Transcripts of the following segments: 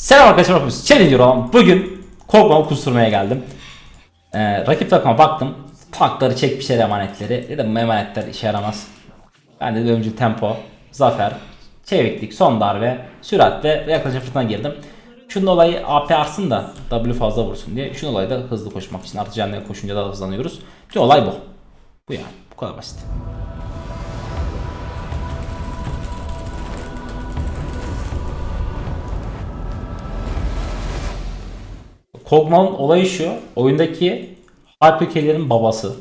Selam arkadaşlar hepiniz Challenger olan bugün korkmamı kusturmaya geldim. Ee, rakip takıma baktım. Tankları çekmişler emanetleri. Dedim bu emanetler işe yaramaz. Ben de öncü tempo, zafer, çeviklik, son darbe, sürat ve yaklaşık fırtına girdim. Şunun olayı AP arsın da W fazla vursun diye. Şunun olayı da hızlı koşmak için. Artı koşunca da hızlanıyoruz. Bütün olay bu. Bu yani. Bu kadar basit. Kog'Maw'ın olayı şu. Oyundaki harp ülkelerin babası.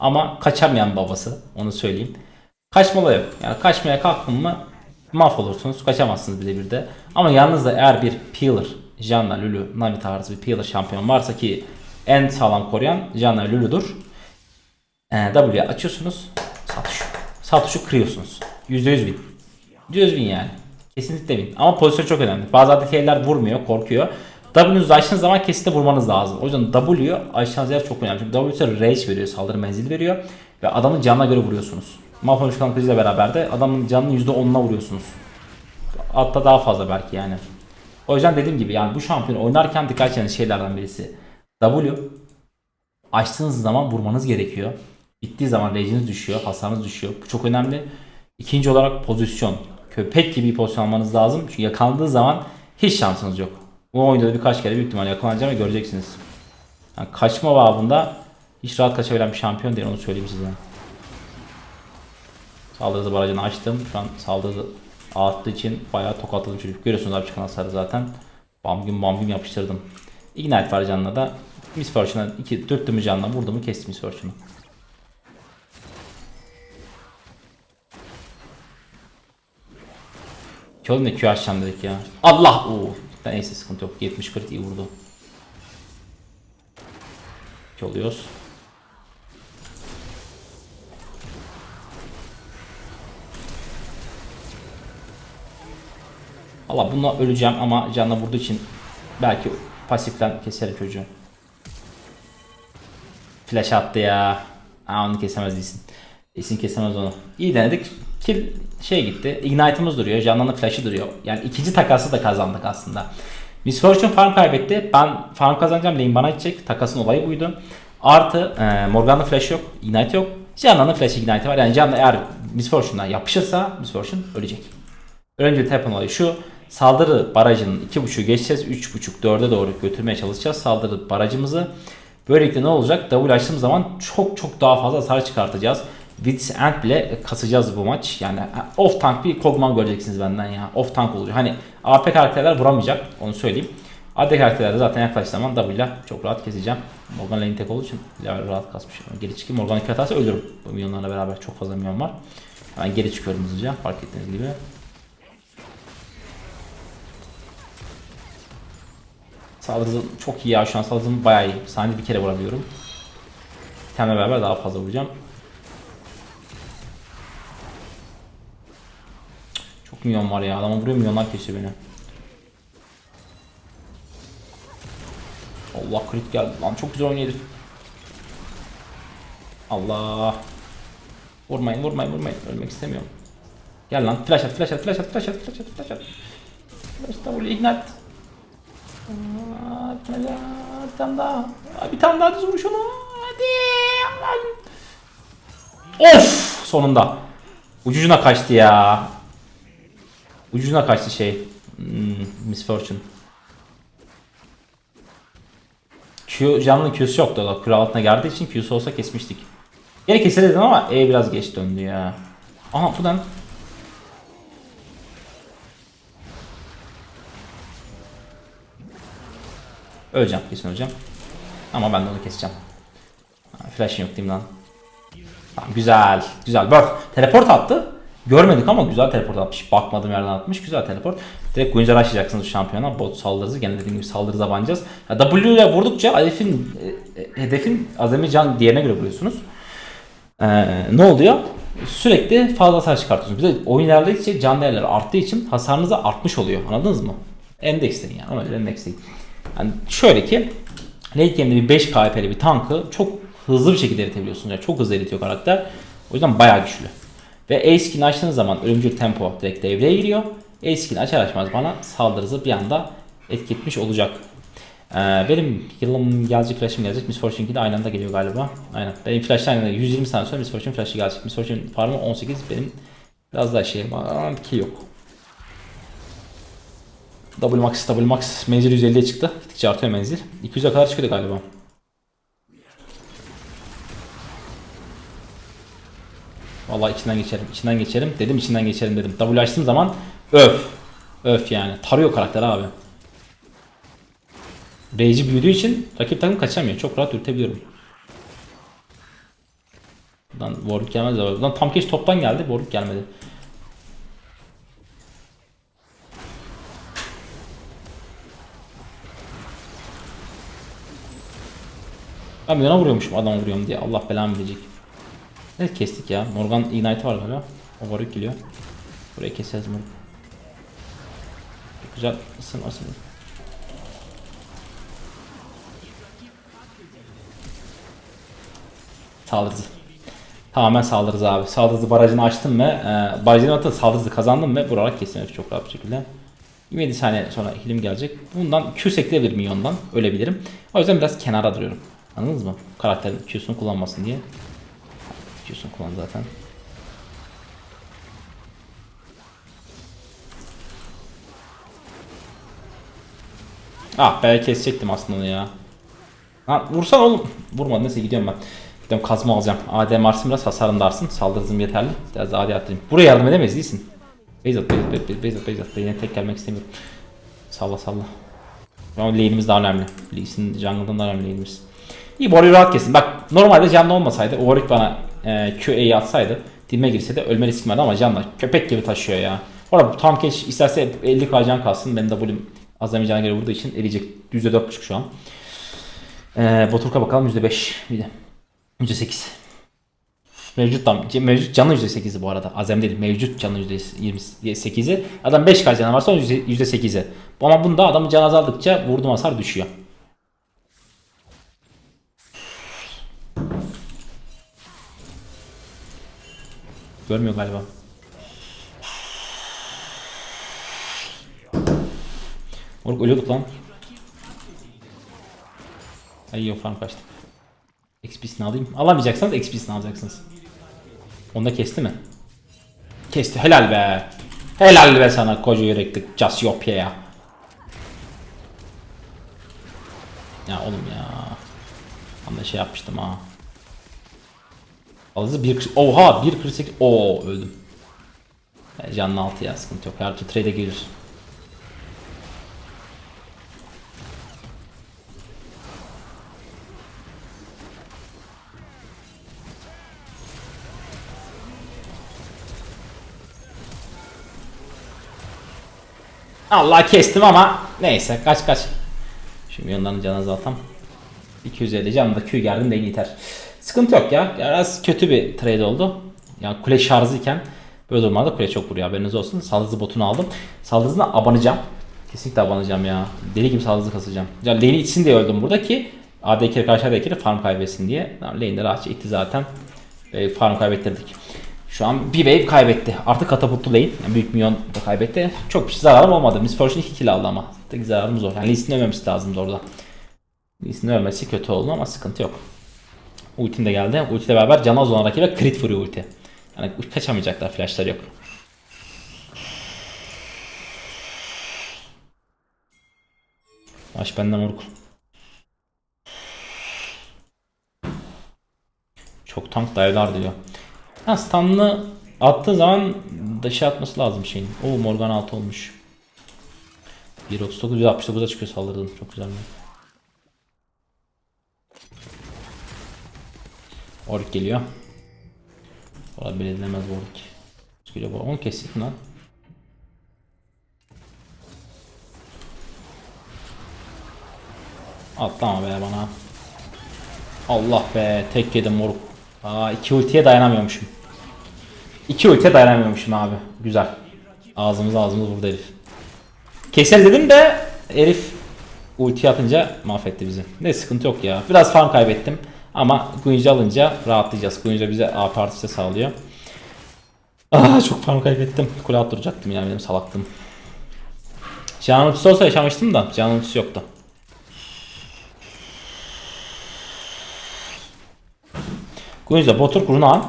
Ama kaçamayan babası. Onu söyleyeyim. Kaçma olayı yok. Yani kaçmaya kalktın mı mahvolursunuz. Kaçamazsınız bile bir de. Ama yalnız da eğer bir Peeler, Janna, Lulu, Nami tarzı bir Peeler şampiyon varsa ki en sağlam koruyan Janna Lulu'dur. Ee, W'ye açıyorsunuz. Satış. Satışu kırıyorsunuz. %100 win. %100 win yani. Kesinlikle win. Ama pozisyon çok önemli. Bazı ADC'ler vurmuyor, korkuyor. W'nuzu açtığınız zaman kesinlikle vurmanız lazım. O yüzden W açacağınız yer çok önemli. Çünkü W size rage veriyor, saldırı menzili veriyor. Ve adamın canına göre vuruyorsunuz. Mahvolmuş kan kılıcıyla beraber de adamın canının %10'una vuruyorsunuz. Hatta daha fazla belki yani. O yüzden dediğim gibi yani bu şampiyon oynarken dikkat edeceğiniz şeylerden birisi. W açtığınız zaman vurmanız gerekiyor. Bittiği zaman rage'iniz düşüyor, hasarınız düşüyor. Bu çok önemli. İkinci olarak pozisyon. Köpek gibi bir pozisyon almanız lazım. Çünkü yakalandığı zaman hiç şansınız yok. Bu oyunda da birkaç kere büyük ihtimalle yakalanacağım ve göreceksiniz. Yani kaçma babında hiç rahat kaçabilen bir şampiyon değil onu söyleyeyim size. Saldırı barajını açtım. Şu an saldırı arttığı için bayağı tokatladım çocuk. Görüyorsunuz abi çıkan hasarı zaten. Bam gün bam gün yapıştırdım. Ignite var canına da. Miss Fortune'a 2 4 dümü canına vurdu mu kesti Miss Fortune'u. Oğlum ne Q açacağım dedik ya. Allah! Oo. Neyse sıkıntı yok. 70 crit iyi vurdu. Ki oluyoruz. Allah bununla öleceğim ama canla vurduğu için belki pasiften keserim çocuğu. Flash attı ya. Aa onu kesemez değilsin. Değilsin kesemez onu. İyi denedik. Kill şey gitti. Ignite'ımız duruyor. Canlan'ın flash'ı duruyor. Yani ikinci takası da kazandık aslında. Miss Fortune farm kaybetti. Ben farm kazanacağım. Lane bana gidecek. Takasın olayı buydu. Artı e, Morgan'ın flash yok. Ignite yok. Canlan'ın flash ignite var. Yani Canlan eğer Miss Fortune'dan yapışırsa Miss Fortune ölecek. Önce tapan olayı şu. Saldırı barajının 2.5'ü geçeceğiz. 3.5 4'e doğru götürmeye çalışacağız saldırı barajımızı. Böylelikle ne olacak? W açtığımız zaman çok çok daha fazla hasar çıkartacağız. Wits End bile kasacağız bu maç. Yani off tank bir Kog'Maw göreceksiniz benden ya. Off tank olacak. Hani AP karakterler vuramayacak. Onu söyleyeyim. AD karakterler de zaten yaklaştığı zaman W ile çok rahat keseceğim. Morgan lane tek olduğu için rahat kasmış. Geri çıkayım. Morgan iki atarsa ölürüm. Bu milyonlarla beraber çok fazla milyon var. Hemen geri çıkıyorum hızlıca. Fark ettiğiniz gibi. Saldırı çok iyi ya şu an saldırım bayağı iyi. Saniyede bir kere vurabiliyorum. Temle beraber daha fazla vuracağım. Çok milyon var ya. Adama vuruyor milyonlar kesiyor beni. Allah crit geldi lan çok güzel oynuyor. Allah. Vurmayın vurmayın vurmayın. Ölmek istemiyorum. Gel lan flash at flash at flash at flash at flash at flash at. Flash double ignite. Aa, bir tane daha. Aa, Bir tane daha düz vuruş ona. Hadi. Of! Sonunda. Ucucuna kaçtı ya. Ucucuna kaçtı şey. Hmm, Miss Fortune. Q, canlı Q'su yoktu. da Kule altına geldiği için Q'su olsa kesmiştik. Geri keselim ama E biraz geç döndü ya. Aha buradan Öleceğim kesin öleceğim. Ama ben de onu keseceğim. Ha, Flash'ın yok değil mi lan? Tamam, güzel. Güzel. Bird. Teleport attı. Görmedik ama güzel teleport atmış. Bakmadım yerden atmış. Güzel teleport. Direkt Gunjar açacaksınız şampiyona. Bot saldırısı. Gene dediğim gibi saldırı tabancayız. Ya W ile vurdukça hedefin, e, e, hedefin azami can diğerine göre vuruyorsunuz. Ee, ne oluyor? Sürekli fazla hasar çıkartıyorsunuz. Bir de oyun ilerledikçe can değerleri arttığı için hasarınız da artmış oluyor. Anladınız mı? Endeksleyin yani. Ona göre endeksleyin. Yani şöyle ki late game'de bir 5 KP'li bir tankı çok hızlı bir şekilde eritebiliyorsunuz. Yani çok hızlı eritiyor karakter. O yüzden bayağı güçlü. Ve A skin açtığınız zaman ölümcül tempo direkt devreye giriyor. A skin açar açmaz bana saldırınızı bir anda etki etmiş olacak. Ee, benim yılım gelecek flash'ım gelecek. Miss Fortune'ki de aynı anda geliyor galiba. Aynen. Benim flash'tan aynı anda 120 saniye sonra Miss Fortune flash'ı gelecek. Miss Fortune farmı 18 benim biraz daha şey ama ki yok. Double max, double max. Menzil 150'ye çıktı. Gittikçe artıyor menzil. 200'e kadar çıkıyordu galiba. Vallahi içinden geçerim, içinden geçerim. Dedim içinden geçerim dedim. W açtığım zaman öf. Öf yani. Tarıyor karakter abi. Rage'i büyüdüğü için rakip takım kaçamıyor. Çok rahat ürtebiliyorum. Buradan Warwick gelmez de Buradan tam keş toptan geldi. Warwick gelmedi. Ben yana vuruyormuşum adam vuruyorum diye. Allah belamı verecek. Evet kestik ya. Morgan Ignite var galiba. O Warwick geliyor. Buraya keseriz Morgan. Çok güzel ısın ısın. Saldırızı. Tamamen saldırızı abi. Saldırızı barajını açtım ve e, barajını atıp saldırızı kazandım ve vurarak herifi çok rahat bir şekilde. 27 saniye sonra healim gelecek. Bundan Q sekleyebilir milyondan. Ölebilirim. O yüzden biraz kenara duruyorum. Anladınız mı? Karakterin Q'sunu kullanmasın diye. Q'sunu kullan zaten. Ah be kesecektim aslında onu ya. Lan vursan oğlum. Vurmadı neyse gidiyorum ben. Gidiyorum kazma alacağım. AD Mars'ın biraz hasarını. Saldırı hızım yeterli. Biraz da AD attırayım. Buraya yardım edemeyiz değilsin. Beyzat, Beyzat, Beyzat, Beyzat, Beyzat. Yine tek gelmek istemiyorum. Salla salla. Ama lane'imiz daha önemli. Lee Sin jungle'dan daha önemli lane'imiz. İyi Warrior rahat kesin. Bak normalde canlı olmasaydı Warwick bana e, QA'yı atsaydı Dime girse de ölme riskim vardı ama canla köpek gibi taşıyor ya. Orada tam keş isterse 50 k kalsın. Benim W'm azlamayacağına göre vurduğu için eriyecek. %4.5 şu an. Ee, Boturka bakalım %5 bir de. %8. Mevcut tam mevcut canı %8'i bu arada. Azem değil. Mevcut canı %28'i. Adam 5 k canı varsa %8'i. Ama bunda adamın canı azaldıkça vurduğum hasar düşüyor. Görmüyor galiba. Moruk ölüyorduk lan. Ay yok farm kaçtı. XP'sini alayım. Alamayacaksanız XP'sini alacaksınız. Onu da kesti mi? Kesti. Helal be. Helal be sana koca yürekli Cassiopeia ya. Ya oğlum ya. Ben de şey yapmıştım ha. Alıcı 1 Oha 1.48 Oo öldüm. E, canlı altı ya sıkıntı yok. Her türlü trade'e gelir. Allah kestim ama neyse kaç kaç. Şimdi yandan canı azaltam. 250 canım da Q geldim de yeter. Sıkıntı yok ya. Biraz kötü bir trade oldu. Yani kule şarjıyken böyle durumlarda kule çok vuruyor haberiniz olsun. Saldırı botunu aldım. Saldırısına abanacağım. Kesinlikle abanacağım ya. Deli gibi saldırı kasacağım. Ya lane'i içsin diye öldüm burada ki AD karşı AD farm kaybetsin diye. Lane'de rahatça itti zaten. E, farm kaybettirdik. Şu an bir wave kaybetti. Artık katapultlu lane. Yani büyük milyon da kaybetti. Çok bir şey zararım olmadı. Miss Fortune 2 kill aldı ama. Zararımız o. Yani Lee Sin ölmemesi lazımdı orada. Lee Sin ölmesi kötü oldu ama sıkıntı yok. Ultim de geldi. Ulti ile beraber cana olan rakibe crit vuruyor ulti. Yani kaçamayacaklar flashlar yok. Baş benden vuruk. Çok tank dayılar diyor. Ha stunlı attığı zaman dışı atması lazım şeyin. O Morgan 6 olmuş. 1.39 1.69'a çıkıyor saldırdın. Çok güzel. Warwick geliyor. Valla belirlenemez Warwick. Geliyor bu. Onu kestik lan? Atlama be bana. Allah be tek yedim moruk. Aa iki ultiye dayanamıyormuşum. İki ultiye dayanamıyormuşum abi. Güzel. Ağzımız ağzımız vurdu herif. Keser dedim de herif ulti atınca mahvetti bizi. Ne sıkıntı yok ya. Biraz farm kaybettim. Ama Guins'i alınca rahatlayacağız. Guins de bize A partisi sağlıyor. Aa çok farm kaybettim. Kule at duracaktım yani benim salaktım. Canan ultisi olsa yaşamıştım da Canan ultisi yoktu. Gunyuza Botur Grunağan.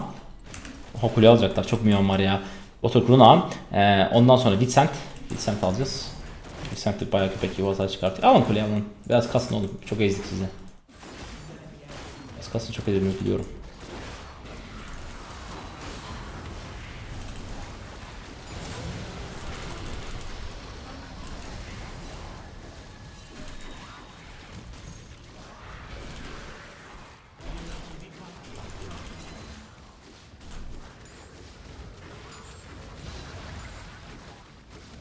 Oha kule alacaklar. Çok milyon var ya. Botur Grunağan. Ee, ondan sonra Vincent. Vincent alacağız. Vincent de bayağı köpek gibi çıkartıyor. Alın kuleyi alın. Biraz kasın oğlum. Çok ezdik sizi. Biraz kasın çok ezdiğimi biliyorum.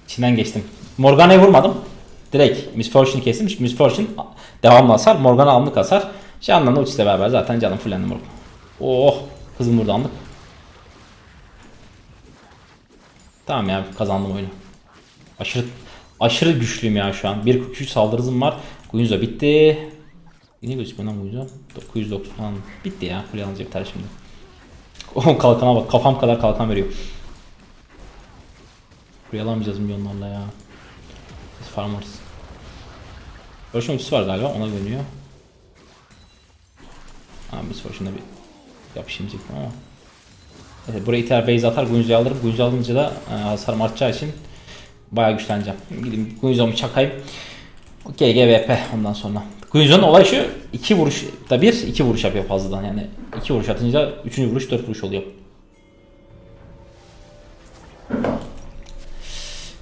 İçinden geçtim. Morgana'ya vurmadım. Direkt Miss Fortune'ı kestim. Çünkü Miss Fortune devamlı hasar. Morgana anlık hasar. Can'la da ultisiyle beraber zaten canım fullendi Morgan. Oh! Kızım burada anlık. Tamam ya kazandım oyunu. Aşırı aşırı güçlüyüm ya şu an. 1.43 saldırı hızım var. Guinzo bitti. Yine gözükmüyor lan Guinzo. 990 bitti ya. Kule alınca biter şimdi. O kalkana bak. Kafam kadar kalkan veriyor. Buraya alamayacağız milyonlarla ya. Biz farmers. Fortune ultisi var galiba ona dönüyor. Biz Fortune'da bir yapışayım diyecektim ama. Evet, buraya iter base atar Gunzo'yu alırım. Gunzo alınca da e, hasarım artacağı için bayağı güçleneceğim. Gideyim Gunzo'mu çakayım. GGVP ondan sonra. Gunzo'nun olay şu iki vuruş da bir iki vuruş yapıyor fazladan yani iki vuruş atınca üçüncü vuruş dört vuruş oluyor.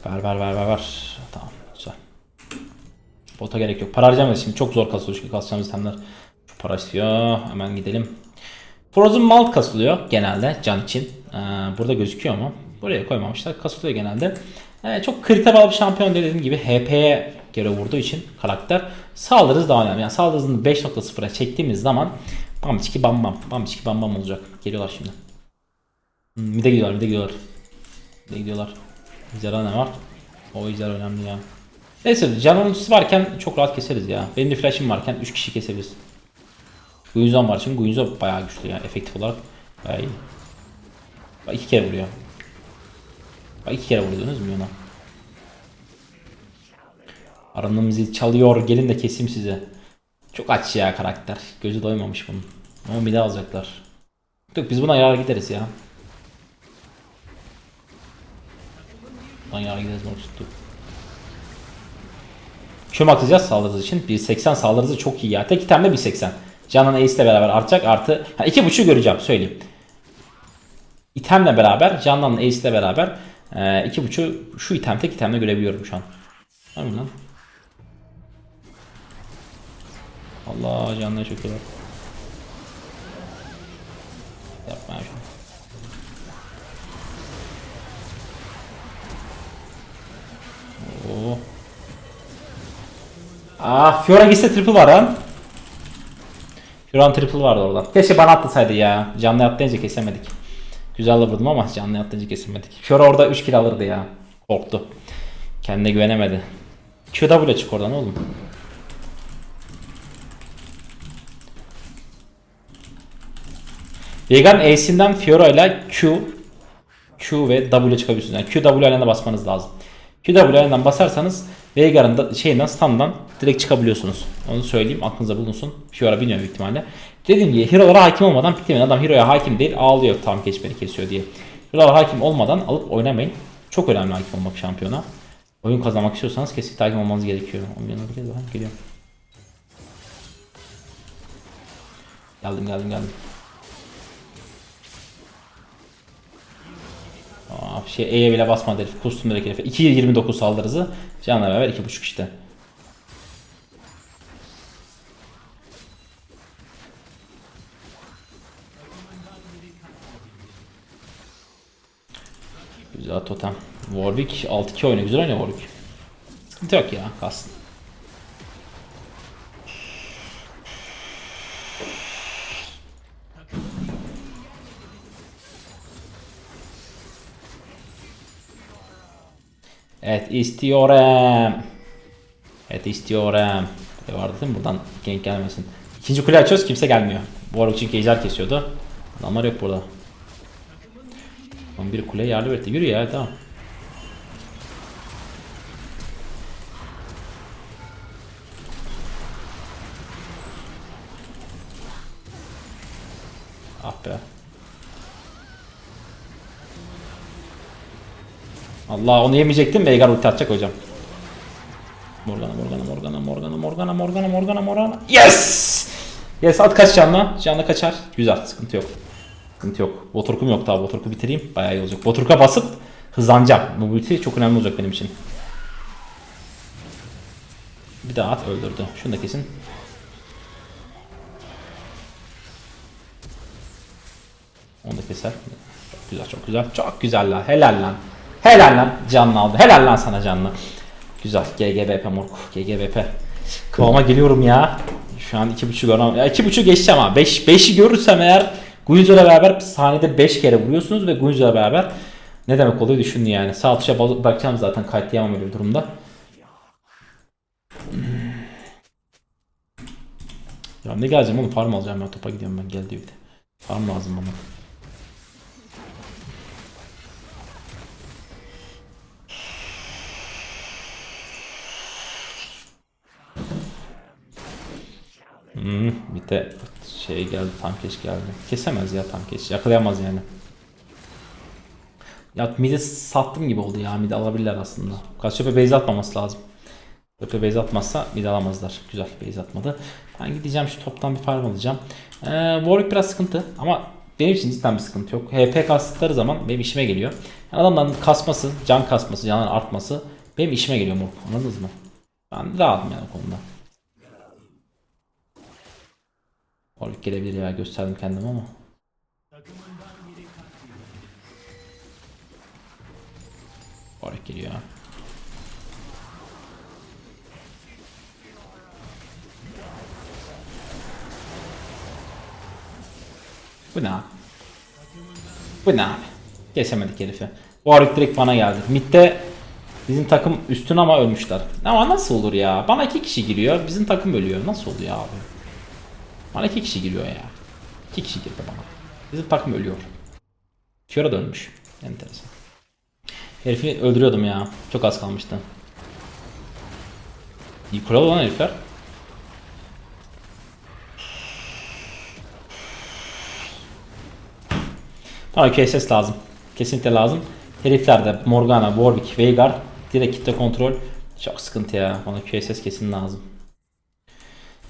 Ver ver ver ver ver. Tamam güzel. Bota gerek yok. Para harcamayız şimdi. Çok zor kasılıyor çünkü kasacağımız itemler. Şu para istiyor. Hemen gidelim. Frozen Malt kasılıyor genelde can için. Ee, burada gözüküyor ama buraya koymamışlar. Kasılıyor genelde. Ee, çok kriter bir şampiyon dediğim gibi HP'ye göre vurduğu için karakter saldırı hızı daha önemli. Yani saldırı hızını 5.0'a çektiğimiz zaman bam çiki bam bam bam çiki bam bam olacak. Geliyorlar şimdi. Hmm, bir de gidiyorlar bir de gidiyorlar. Bir de gidiyorlar. Zera ne var? O Zera önemli ya. Neyse can ultisi varken çok rahat keseriz ya. Benim de flash'im varken 3 kişi kesebiliriz. Guinzon var çünkü Guinzon bayağı güçlü ya. Efektif olarak bayağı iyi. Bak iki kere vuruyor. Bak iki kere vurdunuz mu ona? Aranımızı çalıyor. Gelin de keseyim size. Çok aç ya karakter. Gözü doymamış bunun. Ama bir daha alacaklar. Yok biz buna yarar gideriz ya. Lan yarar gideriz bunu tuttu. Çöm atacağız saldırı için. 1.80 saldırı hızı çok iyi ya. Tek itemde 1.80. Canan Ace ile beraber artacak. Artı ha, iki buçuk göreceğim söyleyeyim. İtemle beraber Canan'la Ace ile beraber e, iki buçuk şu item tek itemle görebiliyorum şu an. Lan? Allah canına çöküyorlar. Yapma ya şunu. Oo. Ah Fiora gitse triple var lan. Fiora'nın triple vardı oradan. Keşke bana atlasaydı ya. Canlı atlayınca kesemedik. Güzel vurdum ama canlı atlayınca kesemedik. Fiora orada 3 kill alırdı ya. Korktu. Kendine güvenemedi. QW çık oradan oğlum. Vegan Ace'inden Fiora ile Q Q ve W çıkabiliyorsunuz. Yani Q W basmanız lazım. Q W basarsanız Veigar'ın şeyinden standdan direkt çıkabiliyorsunuz. Onu söyleyeyim aklınıza bulunsun. Fiora bilmiyor büyük ihtimalle. Dediğim gibi hero'lara hakim olmadan piklemeyin. Adam hero'ya hakim değil ağlıyor tam geç beni kesiyor diye. Hero'lara hakim olmadan alıp oynamayın. Çok önemli hakim olmak şampiyona. Oyun kazanmak istiyorsanız kesinlikle hakim olmanız gerekiyor. Onun yanına geliyor. Ha, geliyor. Geldim geldim geldim. Şey E'ye bile basmadı herif. Kustum direkt herife. 2.29 saldırı hızı. Canla beraber 2.5 işte. Güzel totem. Warwick 6-2 oynuyor. Güzel oynuyor Warwick. Sıkıntı yok ya. Kalsın. Evet istiyorum. Evet istiyorum. E vardı değil mi? Buradan genk gelmesin. İkinci kule açıyoruz kimse gelmiyor. Bu arada çünkü ejder kesiyordu. Adamlar yok burada. 11 kule yerli verdi. Yürü ya tamam. Ah be. Allah onu yemeyecektim. Veigar ulti atacak hocam. Morgana Morgana Morgana Morgana Morgana Morgana Morgana Morgana. Yes! Yes at kaç canla? Canla kaçar. Güzel sıkıntı yok. Sıkıntı yok. Boturkum yok daha. Boturku bitireyim. Bayağı iyi olacak. Boturka basıp hızlanacağım. Mobility çok önemli olacak benim için. Bir daha at öldürdü. Şunu da kesin. Onu da keser. Çok güzel çok güzel. Çok güzel lan. Helal lan. Helal lan. Canlı aldı. Helal lan sana canlı. Güzel. GGBP moruk. GGBP. Kıvama geliyorum ya. Şu an 2.5 oran. Ya 2.5 geçeceğim ha. 5 5'i görürsem eğer Guizo'yla beraber saniyede 5 kere vuruyorsunuz ve Guizo'la beraber ne demek oluyor düşünün yani. Sağ tuşa bakacağım zaten kayıtlayamam öyle bir durumda. Ya ne geleceğim oğlum farm alacağım ben topa gidiyorum ben geldi bir de. Farm lazım bana. Hmm, bir de şey geldi tankeş geldi. Kesemez ya tankeş. Yakalayamaz yani. Ya midi sattım gibi oldu ya. Midi alabilirler aslında. Kasyope base atmaması lazım. Kasyope base atmazsa midi alamazlar. Güzel base atmadı. Ben gideceğim şu toptan bir farm alacağım. Ee, Warwick biraz sıkıntı ama benim için cidden bir sıkıntı yok. HP kastıkları zaman benim işime geliyor. Yani adamların kasması, can kasması, canların artması benim işime geliyor moruk. Anladınız mı? Ben rahatım yani o konuda. Warwick gelebilir ya gösterdim kendimi ama. Warwick geliyor. Bu ne abi? Bu ne abi? Kesemedik herifi. Warwick direkt bana geldi. Mid'de bizim takım üstün ama ölmüşler. Ama nasıl olur ya? Bana iki kişi giriyor. Bizim takım ölüyor. Nasıl oluyor abi? Bana iki kişi giriyor ya. İki kişi girdi bana. Bizim takım ölüyor. Fiora da ölmüş. Enteresan. Herifi öldürüyordum ya. Çok az kalmıştı. İyi kural olan herifler. Bana QSS lazım. Kesinlikle lazım. Heriflerde Morgana, Warwick, Veigar direkt kitle kontrol çok sıkıntı ya. Bana QSS kesin lazım.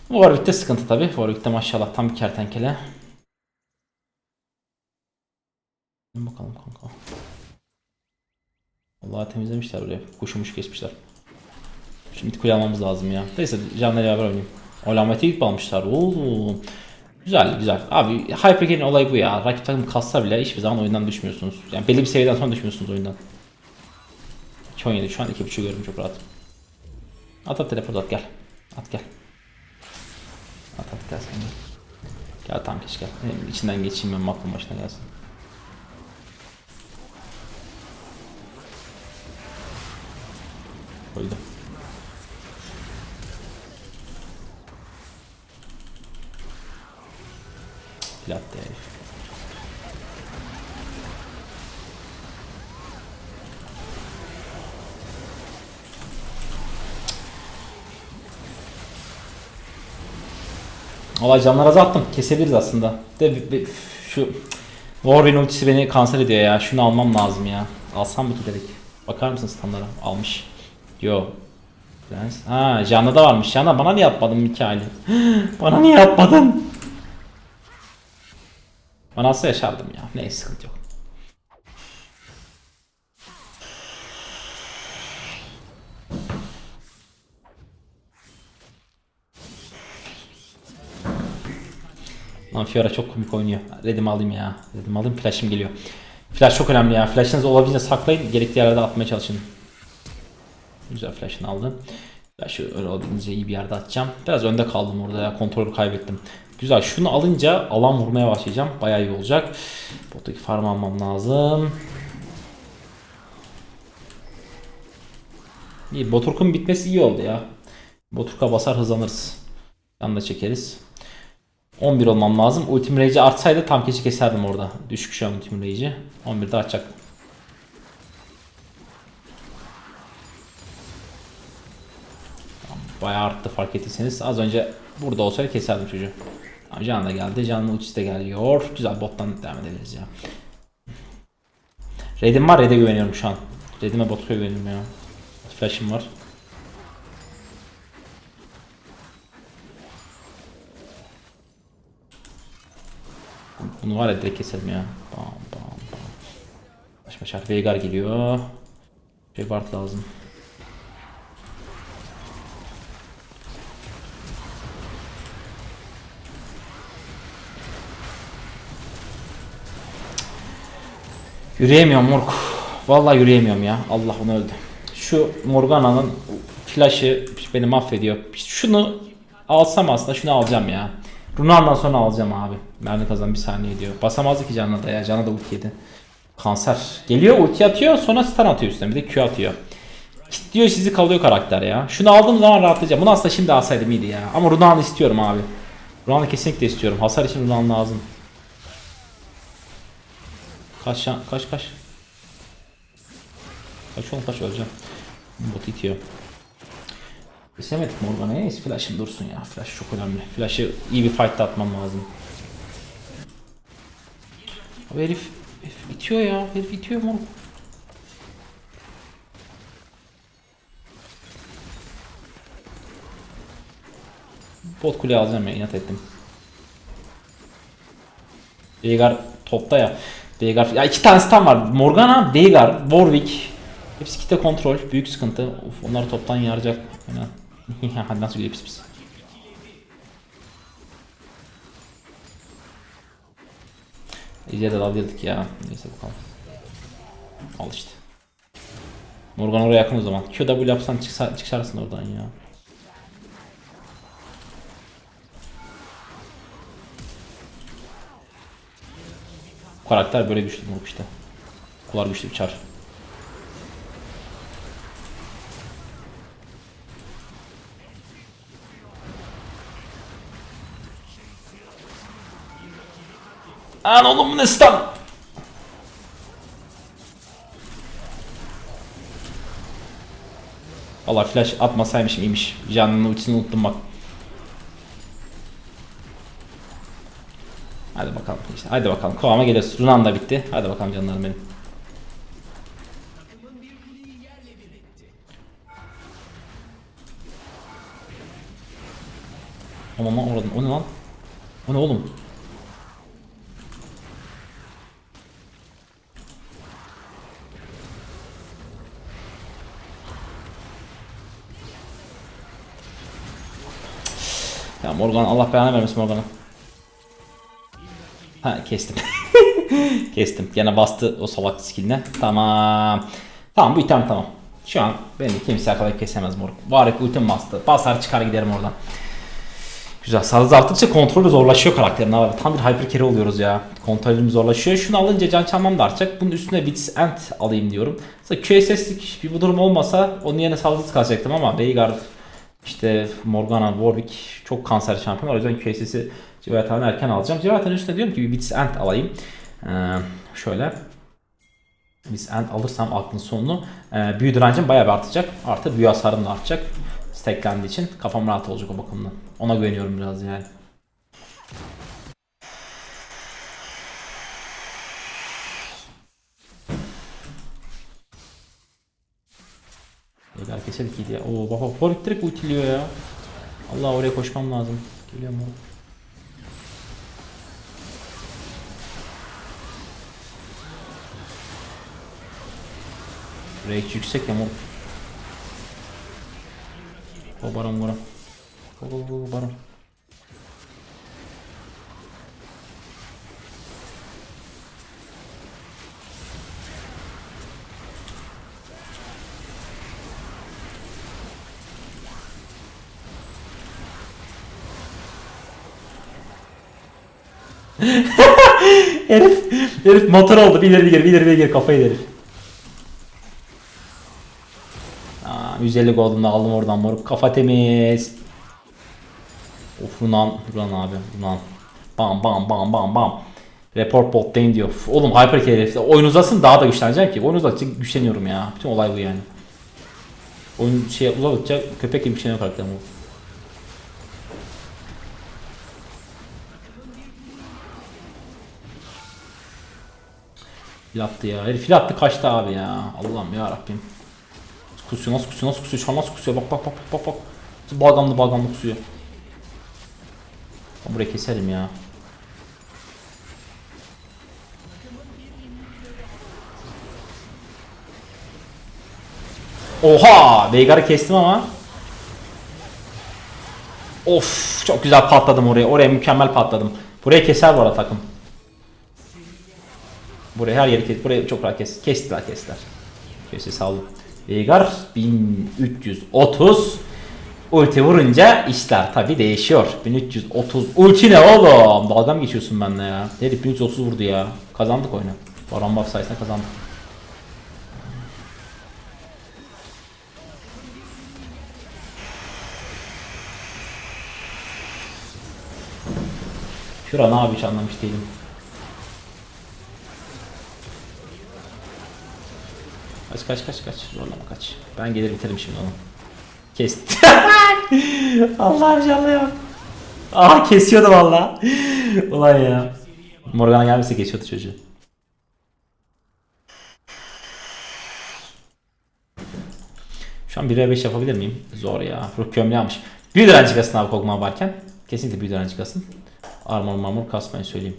Warwick'te sıkıntı tabi. Warwick'te maşallah tam bir kertenkele. Bakalım kanka. Vallahi temizlemişler buraya. Kuşumuş kesmişler. Şimdi kule almamız lazım ya. Neyse canla beraber oynayayım. Olamete ilk almışlar. Oo. Güzel güzel. Abi Hypercare'in olayı bu ya. Rakip takım kassa bile hiçbir zaman oyundan düşmüyorsunuz. Yani belli bir seviyeden sonra düşmüyorsunuz oyundan. 2.17 şu an 2.5 görüyorum çok rahat. At at teleport at gel. At gel. At at gel sen gel. Gel tamam içinden geçeyim ben maklum başına gelsin. Koydum. Platte herif. Valla canlar azalttım. Kesebiliriz aslında. De bir- bir- şu Warwick'in ultisi beni kanser ediyor ya. Şunu almam lazım ya. Alsam mı ki. Bakar mısın standlara? Almış. Yo. Prens. Ha canlı da varmış. Canlı bana niye yapmadın Mikail'i? bana niye yapmadın? Bana alsa yaşardım ya. Neyse sıkıntı yok. Lan Fiora çok komik oynuyor. Redimi alayım ya. Redimi alayım flash'ım geliyor. Flash çok önemli ya. Flash'ınız olabildiğince saklayın. Gerekli yerlerde atmaya çalışın. Güzel flash'ını aldım. Flash'ı öyle olabildiğince iyi bir yerde atacağım. Biraz önde kaldım orada ya. Kontrolü kaybettim. Güzel. Şunu alınca alan vurmaya başlayacağım. Bayağı iyi olacak. Bottaki farm almam lazım. İyi. Boturk'un bitmesi iyi oldu ya. Boturk'a basar hızlanırız. Yan da çekeriz. 11 olmam lazım. Ultim Rage'i artsaydı tam keçi keserdim orada. Düşük şu an Ultim Rage'i. 11'de atacak. Tamam, Bayağı arttı fark ettiyseniz. Az önce burada olsaydı keserdim çocuğu. Tamam, Can da geldi. Can'ın ultisi de geliyor. Güzel bottan devam edebiliriz ya. Red'im var. Red'e güveniyorum şu an. Red'ime bot'a güveniyorum ya. Flash'im var. Bunu var ya direkt keselim ya. Bam bam bam. Baş başa Veigar geliyor. Şey Ward lazım. Yürüyemiyorum Morg. Vallahi yürüyemiyorum ya. Allah onu öldü. Şu Morgana'nın flash'ı beni mahvediyor. Şunu alsam aslında şunu alacağım ya. Runan'dan sonra alacağım abi. Mermi kazan bir saniye diyor. Basamazdı ki canına da ya. Canına da ulti yedi. Kanser. Geliyor ulti atıyor sonra stun atıyor üstüne bir de Q atıyor. Kilitliyor sizi kalıyor karakter ya. Şunu aldığım zaman rahatlayacağım. Bunu aslında şimdi alsaydım iyiydi ya. Ama Runan'ı istiyorum abi. Runan'ı kesinlikle istiyorum. Hasar için Runan lazım. Kaç kaç kaç. Kaç oğlum kaç öleceğim. Bot itiyor. Kesemedik Morgan'a. Neyse flash'ım dursun ya. Flash çok önemli. Flash'ı iyi bir fight'ta atmam lazım. Abi herif, herif itiyor ya. Herif itiyor mu? Bot kule alacağım ya inat ettim. Veigar topta ya. Veigar ya iki tane stun var. Morgana, Veigar, Warwick. Hepsi kitle kontrol. Büyük sıkıntı. Of, onları toptan yarayacak. Aynen. Hadi nasıl gidiyor pis pis. İyice de alıyorduk ya. Neyse bakalım. Al işte. Morgan oraya yakın o zaman. QW yapsan çıksa, çıkarsın oradan ya. Bu karakter böyle güçlü moruk işte. Kular güçlü bir çar. Lan oğlum ne stun? Valla flash atmasaymışım iyiymiş. Canının ultisini unuttum bak. Hadi bakalım işte. Hadi bakalım. Kovama geliyoruz. Runan da bitti. Hadi bakalım canlarım benim. Ya Morgan Allah belanı vermesin Morgan'ı. Ha kestim. kestim. Gene bastı o salak skilline. Tamam. Tamam bu item tamam. Şu an beni kimse yakalayıp kesemez moruk. Varek ultim bastı. Basar çıkar giderim oradan. Güzel. Sarız arttıkça kontrolü zorlaşıyor karakterin abi. Tam bir hyper carry oluyoruz ya. Kontrolüm zorlaşıyor. Şunu alınca can çalmam da artacak. Bunun üstüne Wits End alayım diyorum. Mesela QSS'lik bir bu durum olmasa onun yerine saldırı kalacaktım ama Veigar işte Morgana, Warwick çok kanser şampiyon. O yüzden QSS'i Civatan'ı erken alacağım. Civatan'ın üstüne diyorum ki bir Wits End alayım. Ee, şöyle. Wits End alırsam aklın sonunu e, büyü direncim bayağı bir artacak. Artı büyü hasarım da artacak. Stacklendiği için kafam rahat olacak o bakımdan. Ona güveniyorum biraz yani. Beyler kesedik iyiydi ya. Oo baba Warwick direkt ultiliyor ya. Allah oraya koşmam lazım. Geliyor mu? Rage yüksek ya mor. O baron baron. Go baron. Herif, motor oldu. Bir ileri bir geri, bir ileri bir geri kafayı herif. Aa, 150 golden'da aldım oradan moruk. Kafa temiz. Of Runan, Runan abi, Runan. Bam bam bam bam bam. Report bottayım diyor. Uf, Oğlum hyper herif. Oyun uzasın daha da güçlenecek ki. Oyun uzadıkça güçleniyorum ya. Bütün olay bu yani. Oyun şey uzadıkça köpek gibi güçleniyor karakterim Fil attı ya. Herif fil attı kaçtı abi ya. Allah'ım ya Rabbim. Kusuyor nasıl kusuyor nasıl kusuyor şu kusuyor bak bak bak bak bak. Nasıl balgamlı balgamlı kusuyor. Ben burayı keserim ya. Oha! Veigar'ı kestim ama. Of çok güzel patladım oraya. Oraya mükemmel patladım. Buraya keser bu arada takım. Buraya her yeri kes. Buraya çok rahat kes. Kestiler kestiler. Köşe saldı. Veigar 1330 Ulti vurunca işler tabi değişiyor. 1330 ulti ne oğlum? Dalga geçiyorsun benimle ya? Herif 1330 vurdu ya. Kazandık oyunu. Baron buff sayesinde kazandık. Şura ne yapıyor hiç anlamış değilim. Kaç kaç kaç kaç. Zorlama kaç. Ben gelir bitiririm şimdi onu. Kes. Allah'ım canlıya bak. Aa kesiyordu valla. Ulan ya. Morgana gelmese kesiyordu çocuğu. Şu an 1'e 5 yapabilir miyim? Zor ya. Ruh gömleği almış. Bir direnci kasın abi Kog'Maw varken. Kesinlikle bir direnci kasın. Armor marmor kasmayı söyleyeyim.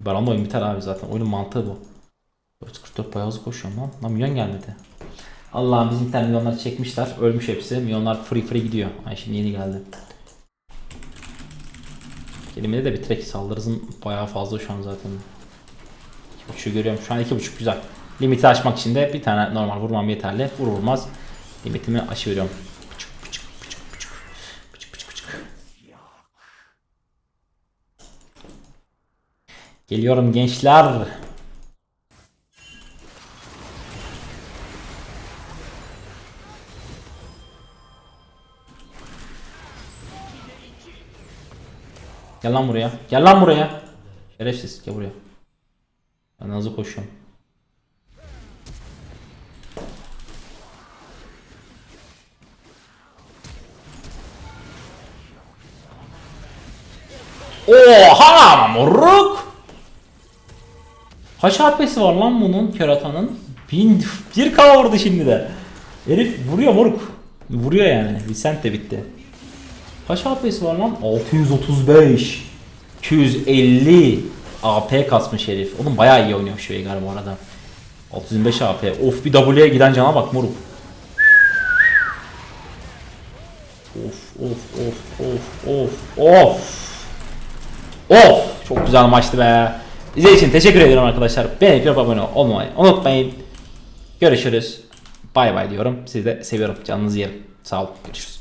Baron'da oyun biter abi zaten. Oyunun mantığı bu. 444 bayağı hızlı koşuyorum lan. Lan milyon gelmedi. Allah'ım bizim tane milyonları çekmişler. Ölmüş hepsi. Milyonlar free free gidiyor. Ay şimdi yeni geldi. Kelimede de bitirek saldırızın bayağı fazla şu an zaten. 2.5'ü görüyorum. Şu an 2.5 güzel. Limiti aşmak için de bir tane normal vurmam yeterli. Vur vurmaz. Limitimi pıçık. Geliyorum gençler. Gel lan buraya. Gel lan buraya. Şerefsiz gel buraya. Ben hızlı koşuyorum. Oha moruk. Kaç HP'si var lan bunun keratanın? 1000 1k vurdu şimdi de. Herif vuruyor moruk. Vuruyor yani. Vicent de bitti. Kaç HP'si var lan? 635. 250 AP kasmış herif. Oğlum bayağı iyi oynuyor şu Veigar bu arada. 625 AP. Of bir W'ye giden cana bak moruk. Of of of of of of. Of çok güzel maçtı be. İzlediğiniz için teşekkür ederim arkadaşlar. Beğenip yapıp abone olmayı unutmayın. Görüşürüz. Bay bay diyorum. Sizi de seviyorum. Canınızı yerim. Sağ olun. Görüşürüz.